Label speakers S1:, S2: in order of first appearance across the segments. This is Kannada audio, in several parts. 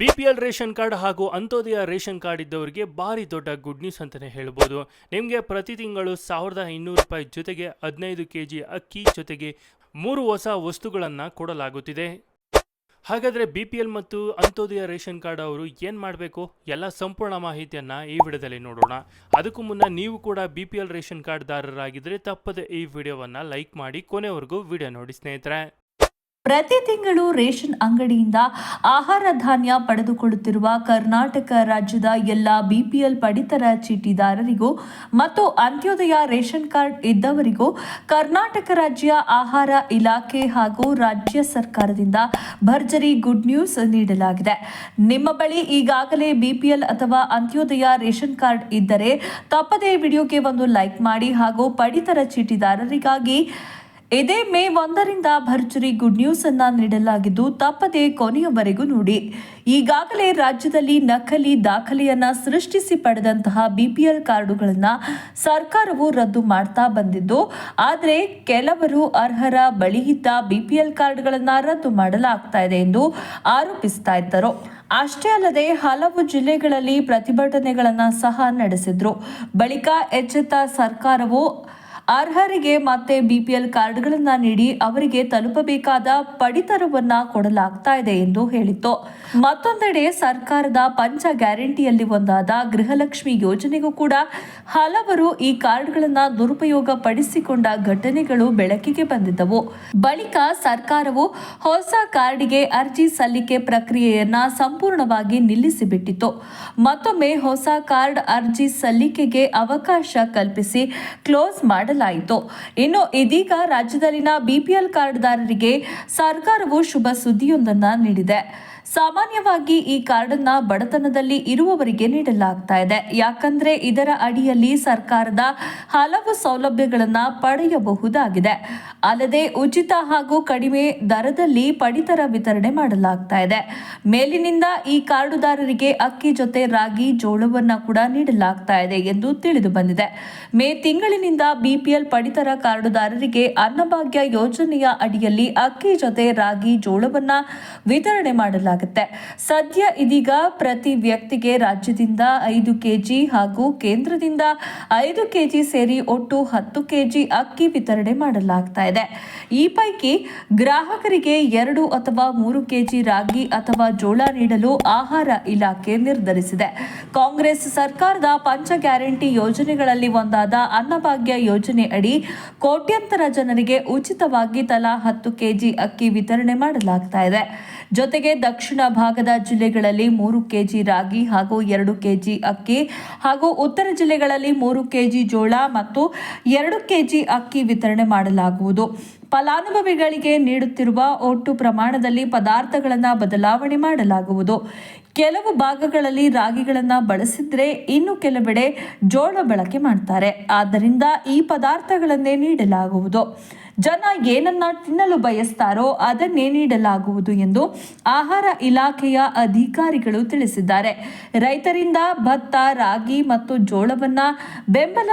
S1: ಬಿಪಿಎಲ್ ರೇಷನ್ ಕಾರ್ಡ್ ಹಾಗೂ ಅಂತ್ಯೋದಯ ರೇಷನ್ ಕಾರ್ಡ್ ಇದ್ದವರಿಗೆ ಭಾರಿ ದೊಡ್ಡ ಗುಡ್ ನ್ಯೂಸ್ ಅಂತಲೇ ಹೇಳ್ಬೋದು. ನಿಮಗೆ ಪ್ರತಿ ತಿಂಗಳು ಸಾವಿರದ ಇನ್ನೂರು ರೂಪಾಯಿ ಜೊತೆಗೆ ಹದಿನೈದು ಕೆ ಜಿ ಅಕ್ಕಿ ಜೊತೆಗೆ ಮೂರು ಹೊಸ ವಸ್ತುಗಳನ್ನು ಕೊಡಲಾಗುತ್ತಿದೆ. ಹಾಗಾದರೆ ಬಿ ಪಿ ಎಲ್ ಮತ್ತು ಅಂತ್ಯೋದಯ ರೇಷನ್ ಕಾರ್ಡ್ ಅವರು ಏನು ಮಾಡಬೇಕು? ಎಲ್ಲ ಸಂಪೂರ್ಣ ಮಾಹಿತಿಯನ್ನು ಈ ವಿಡಿಯೋದಲ್ಲಿ ನೋಡೋಣ. ಅದಕ್ಕೂ ಮುನ್ನ ನೀವು ಕೂಡ ಬಿ ಪಿ ಎಲ್ ರೇಷನ್ ಕಾರ್ಡ್ದಾರರಾಗಿದ್ದರೆ ತಪ್ಪದೆ ಈ ವಿಡಿಯೋವನ್ನು ಲೈಕ್ ಮಾಡಿ ಕೊನೆವರೆಗೂ ವಿಡಿಯೋ ನೋಡಿ ಸ್ನೇಹಿತರೆ.
S2: ಪ್ರತಿ ತಿಂಗಳು ರೇಷನ್ ಅಂಗಡಿಯಿಂದ ಆಹಾರ ಧಾನ್ಯ ಪಡೆದುಕೊಳ್ಳುತ್ತಿರುವ ಕರ್ನಾಟಕ ರಾಜ್ಯದ ಎಲ್ಲ ಬಿಪಿಎಲ್ ಪಡಿತರ ಚೀಟಿದಾರರಿಗೂ ಮತ್ತು ಅಂತ್ಯೋದಯ ರೇಷನ್ ಕಾರ್ಡ್ ಇದ್ದವರಿಗೂ ಕರ್ನಾಟಕ ರಾಜ್ಯ ಆಹಾರ ಇಲಾಖೆ ಹಾಗೂ ರಾಜ್ಯ ಸರ್ಕಾರದಿಂದ ಭರ್ಜರಿ ಗುಡ್ ನ್ಯೂಸ್ ನೀಡಲಾಗಿದೆ. ನಿಮ್ಮ ಬಳಿ ಈಗಾಗಲೇ ಬಿಪಿಎಲ್ ಅಥವಾ ಅಂತ್ಯೋದಯ ರೇಷನ್ ಕಾರ್ಡ್ ಇದ್ದರೆ ತಪ್ಪದೇ ವಿಡಿಯೋಗೆ ಒಂದು ಲೈಕ್ ಮಾಡಿ ಹಾಗೂ ಪಡಿತರ ಚೀಟಿದಾರರಿಗಾಗಿ ಇದೇ ಮೇ ಒಂದರಿಂದ ಭರ್ಜರಿ ಗುಡ್ ನ್ಯೂಸ್ ಅನ್ನ ನೀಡಲಾಗಿದ್ದು ತಪ್ಪದೆ ಕೊನೆಯವರೆಗೂ ನೋಡಿ. ಈಗಾಗಲೇ ರಾಜ್ಯದಲ್ಲಿ ನಕಲಿ ದಾಖಲೆಯನ್ನ ಸೃಷ್ಟಿಸಿ ಪಡೆದಂತಹ ಬಿಪಿಎಲ್ ಕಾರ್ಡುಗಳನ್ನ ಸರ್ಕಾರವು ರದ್ದು ಮಾಡ್ತಾ ಬಂದಿದ್ದು, ಆದರೆ ಕೆಲವರು ಅರ್ಹರ ಬಳಿಯಿದ್ದ ಬಿಪಿಎಲ್ ಕಾರ್ಡ್ಗಳನ್ನ ರದ್ದು ಮಾಡಲಾಗ್ತಾ ಇದೆ ಎಂದು ಆರೋಪಿಸ್ತಾ ಇದ್ದರು. ಅಷ್ಟೇ ಅಲ್ಲದೆ ಹಲವು ಜಿಲ್ಲೆಗಳಲ್ಲಿ ಪ್ರತಿಭಟನೆಗಳನ್ನ ಸಹ ನಡೆಸಿದ್ರು. ಬಳಿಕ ಎಚ್ಚೆತ್ತ ಸರ್ಕಾರವು ಅರ್ಹರಿಗೆ ಮತ್ತೆ ಬಿಪಿಎಲ್ ಕಾರ್ಡ್ಗಳನ್ನು ನೀಡಿ ಅವರಿಗೆ ತಲುಪಬೇಕಾದ ಪಡಿತರವನ್ನ ಕೊಡಲಾಗ್ತಾ ಇದೆ ಎಂದು ಹೇಳಿತ್ತು. ಮತ್ತೊಂದೆಡೆ ಸರ್ಕಾರದ ಪಂಚ ಗ್ಯಾರಂಟಿಯಲ್ಲಿ ಒಂದಾದ ಗೃಹಲಕ್ಷ್ಮಿ ಯೋಜನೆಗೂ ಕೂಡ ಹಲವರು ಈ ಕಾರ್ಡ್ಗಳನ್ನು ದುರುಪಯೋಗ ಪಡಿಸಿಕೊಂಡ ಘಟನೆಗಳು ಬೆಳಕಿಗೆ ಬಂದಿದ್ದವು. ಬಳಿಕ ಸರ್ಕಾರವು ಹೊಸ ಕಾರ್ಡ್ಗೆ ಅರ್ಜಿ ಸಲ್ಲಿಕೆ ಪ್ರಕ್ರಿಯೆಯನ್ನ ಸಂಪೂರ್ಣವಾಗಿ ನಿಲ್ಲಿಸಿಬಿಟ್ಟಿತು ಮತ್ತೊಮ್ಮೆ ಹೊಸ ಕಾರ್ಡ್ ಅರ್ಜಿ ಸಲ್ಲಿಕೆಗೆ ಅವಕಾಶ ಕಲ್ಪಿಸಿ ಕ್ಲೋಸ್ ಮಾಡಲಾಯಿತು. ಇನ್ನು ಇದೀಗ ರಾಜ್ಯದಲ್ಲಿನ ಬಿಪಿಎಲ್ ಕಾರ್ಡ್ದಾರರಿಗೆ ಸರ್ಕಾರವು ಶುಭ ಸುದ್ದಿಯೊಂದನ್ನು ನೀಡಿದೆ. ಸಾಮಾನ್ಯವಾಗಿ ಈ ಕಾರ್ಡನ್ನ ಬಡತನದಲ್ಲಿ ಇರುವವರಿಗೆ ನೀಡಲಾಗ್ತಾ ಇದೆ. ಯಾಕಂದ್ರೆ ಇದರ ಅಡಿಯಲ್ಲಿ ಸರ್ಕಾರದ ಹಲವು ಸೌಲಭ್ಯಗಳನ್ನ ಪಡೆಯಬಹುದಾಗಿದೆ. ಅಲ್ಲದೆ ಉಚಿತ ಹಾಗೂ ಕಡಿಮೆ ದರದಲ್ಲಿ ಪಡಿತರ ವಿತರಣೆ ಮಾಡಲಾಗ್ತಾ ಇದೆ. ಮೇಲಿನಿಂದ ಈ ಕಾರ್ಡುದಾರರಿಗೆ ಅಕ್ಕಿ ಜೊತೆ ರಾಗಿ, ಜೋಳವನ್ನ ಕೂಡ ನೀಡಲಾಗ್ತಾ ಇದೆ ಎಂದು ತಿಳಿದು ಬಂದಿದೆ. ಮೇ ತಿಂಗಳಿನಿಂದ ಬಿಪಿಎಲ್ ಪಡಿತರ ಕಾರ್ಡುದಾರರಿಗೆ ಅನ್ನಭಾಗ್ಯ ಯೋಜನೆಯ ಅಡಿಯಲ್ಲಿ ಅಕ್ಕಿ ಜೊತೆ ರಾಗಿ, ಜೋಳವನ್ನ ವಿತರಣೆ ಮಾಡಲಾಗುತ್ತೆ ಸದ್ಯ ಇದೀಗ ಪ್ರತಿ ವ್ಯಕ್ತಿಗೆ ರಾಜ್ಯದಿಂದ ಐದು ಕೆಜಿ ಹಾಗೂ ಕೇಂದ್ರದಿಂದ ಐದು ಕೆಜಿ ಸೇರಿ ಒಟ್ಟು ಹತ್ತು ಕೆಜಿ ಅಕ್ಕಿ ವಿತರಣೆ ಮಾಡಲಾಗ್ತಾ ಇದೆ. ಈ ಪೈಕಿ ಗ್ರಾಹಕರಿಗೆ ಎರಡು ಅಥವಾ ಮೂರು ಕೆಜಿ ರಾಗಿ ಅಥವಾ ಜೋಳ ನೀಡಲು ಆಹಾರ ಇಲಾಖೆ ನಿರ್ಧರಿಸಿದೆ. ಕಾಂಗ್ರೆಸ್ ಸರ್ಕಾರದ ಪಂಚ ಗ್ಯಾರಂಟಿ ಯೋಜನೆಗಳಲ್ಲಿ ಒಂದಾದ ಅನ್ನಭಾಗ್ಯ ಯೋಜನೆ ಅಡಿ ಕೋಟ್ಯಂತರ ಜನರಿಗೆ ಉಚಿತವಾಗಿ ತಲಾ ಹತ್ತು ಕೆಜಿ ಅಕ್ಕಿ ವಿತರಣೆ ಮಾಡಲಾಗ್ತಾ ಇದೆ. ಜೊತೆಗೆ ದಕ್ಷಿಣ ಭಾಗದ ಜಿಲ್ಲೆಗಳಲ್ಲಿ ಮೂರು ಕೆಜಿ ರಾಗಿ ಹಾಗೂ ಎರಡು ಕೆಜಿ ಅಕ್ಕಿ ಹಾಗೂ ಉತ್ತರ ಜಿಲ್ಲೆಗಳಲ್ಲಿ ಮೂರು ಕೆಜಿ ಜೋಳ ಮತ್ತು ಎರಡು ಕೆಜಿ ಅಕ್ಕಿ ವಿತರಣೆ ಮಾಡಲಾಗುವುದು. ಫಲಾನುಭವಿಗಳಿಗೆ ನೀಡುತ್ತಿರುವ ಒಟ್ಟು ಪ್ರಮಾಣದಲ್ಲಿ ಪದಾರ್ಥಗಳನ್ನು ಬದಲಾವಣೆ ಮಾಡಲಾಗುವುದು. ಕೆಲವು ಭಾಗಗಳಲ್ಲಿ ರಾಗಿಗಳನ್ನು ಬಳಸಿದ್ರೆ ಇನ್ನು ಕೆಲವೆಡೆ ಜೋಳ ಬಳಕೆ ಮಾಡ್ತಾರೆ. ಆದ್ದರಿಂದ ಈ ಪದಾರ್ಥಗಳನ್ನೇ ನೀಡಲಾಗುವುದು. ಜನ ಏನನ್ನ ತಿನ್ನಲು ಬಯಸ್ತಾರೋ ಅದನ್ನೇ ನೀಡಲಾಗುವುದು ಎಂದು ಆಹಾರ ಇಲಾಖೆಯ ಅಧಿಕಾರಿಗಳು ತಿಳಿಸಿದ್ದಾರೆ. ರೈತರಿಂದ ಭತ್ತ, ರಾಗಿ ಮತ್ತು ಜೋಳವನ್ನ ಬೆಂಬಲ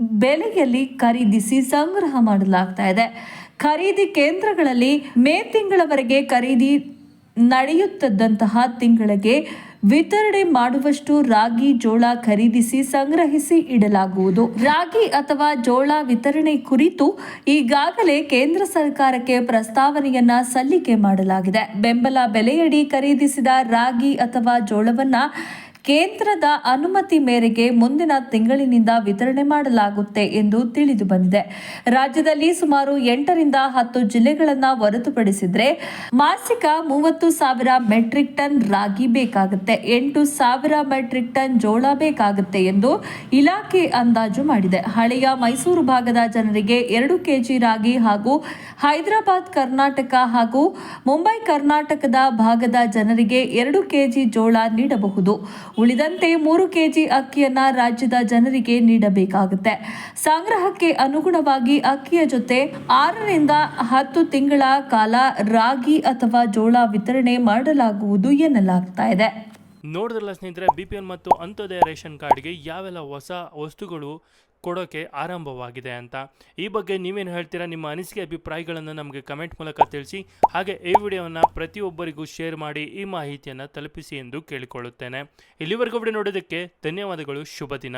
S2: ಬೆಲೆಯಲ್ಲಿ ಖರೀದಿಸಿ ಸಂಗ್ರಹ ಮಾಡಲಾಗ್ತಾ ಇದೆ. ಖರೀದಿ ಕೇಂದ್ರಗಳಲ್ಲಿ ಮೇ ತಿಂಗಳವರೆಗೆ ಖರೀದಿ ನಡೆಯುತ್ತಿದ್ದಂತಹ ತಿಂಗಳಿಗೆ ವಿತರಣೆ ಮಾಡುವಷ್ಟು ರಾಗಿ, ಜೋಳ ಖರೀದಿಸಿ ಸಂಗ್ರಹಿಸಿ ಇಡಲಾಗುವುದು. ರಾಗಿ ಅಥವಾ ಜೋಳ ವಿತರಣೆ ಕುರಿತು ಈಗಾಗಲೇ ಕೇಂದ್ರ ಸರ್ಕಾರಕ್ಕೆ ಪ್ರಸ್ತಾವನೆಯನ್ನ ಸಲ್ಲಿಕೆ ಮಾಡಲಾಗಿದೆ. ಬೆಂಬಲ ಬೆಲೆಯಡಿ ಖರೀದಿಸಿದ ರಾಗಿ ಅಥವಾ ಜೋಳವನ್ನ ಕೇಂದ್ರದ ಅನುಮತಿ ಮೇರೆಗೆ ಮುಂದಿನ ತಿಂಗಳಿನಿಂದ ವಿತರಣೆ ಮಾಡಲಾಗುತ್ತೆ ಎಂದು ತಿಳಿದು ಬಂದಿದೆ. ರಾಜ್ಯದಲ್ಲಿ ಸುಮಾರು ಎಂಟರಿಂದ ಹತ್ತು ಜಿಲ್ಲೆಗಳನ್ನು ಹೊರತುಪಡಿಸಿದ್ರೆ ಮಾಸಿಕ ಮೂವತ್ತು ಸಾವಿರ ಮೆಟ್ರಿಕ್ ಟನ್ ರಾಗಿ ಬೇಕಾಗುತ್ತೆ. ಎಂಟು ಸಾವಿರ ಮೆಟ್ರಿಕ್ ಟನ್ ಜೋಳ ಬೇಕಾಗುತ್ತೆ ಎಂದು ಇಲಾಖೆ ಅಂದಾಜು ಮಾಡಿದೆ. ಹಳೆಯ ಮೈಸೂರು ಭಾಗದ ಜನರಿಗೆ ಎರಡು ಕೆಜಿ ರಾಗಿ ಹಾಗೂ ಹೈದರಾಬಾದ್, ಕರ್ನಾಟಕ ಹಾಗೂ ಮುಂಬೈ, ಕರ್ನಾಟಕದ ಭಾಗದ ಜನರಿಗೆ ಎರಡು ಕೆಜಿ ಜೋಳ ನೀಡಬಹುದು. ಉಳಿದಂತೆ ಮೂರು ಕೆಜಿ ಅಕ್ಕಿಯನ್ನ ರಾಜ್ಯದ ಜನರಿಗೆ ನೀಡಬೇಕಾಗುತ್ತೆ. ಸಂಗ್ರಹಕ್ಕೆ ಅನುಗುಣವಾಗಿ ಅಕ್ಕಿಯ ಜೊತೆ ಆರರಿಂದ ಹತ್ತು ತಿಂಗಳ ಕಾಲ ರಾಗಿ ಅಥವಾ ಜೋಳ ವಿತರಣೆ ಮಾಡಲಾಗುವುದು ಎನ್ನಲಾಗ್ತಾ ಇದೆ.
S1: ನೋಡಿದ್ರಲ್ಲ ಸ್ನೇಹಿತರೆ ಬಿ ಪಿ ಎಲ್ ಮತ್ತು ಅಂತ್ಯೋದಯ ರೇಷನ್ ಕಾರ್ಡ್ಗೆ ಯಾವೆಲ್ಲ ಹೊಸ ವಸ್ತುಗಳು ಕೊಡೋಕೆ ಆರಂಭವಾಗಿದೆ ಅಂತ. ಈ ಬಗ್ಗೆ ನೀವೇನು ಹೇಳ್ತೀರಾ? ನಿಮ್ಮ ಅನಿಸಿಕೆ ಅಭಿಪ್ರಾಯಗಳನ್ನು ನಮಗೆ ಕಮೆಂಟ್ ಮೂಲಕ ತಿಳಿಸಿ. ಹಾಗೆ ಈ ವಿಡಿಯೋವನ್ನು ಪ್ರತಿಯೊಬ್ಬರಿಗೂ ಶೇರ್ ಮಾಡಿ ಈ ಮಾಹಿತಿಯನ್ನು ತಲುಪಿಸಿ ಎಂದು ಕೇಳಿಕೊಳ್ಳುತ್ತೇನೆ. ಇಲ್ಲಿವರೆಗೂ ವಿಡಿಯೋ ನೋಡೋದಕ್ಕೆ ಧನ್ಯವಾದಗಳು. ಶುಭ ದಿನ.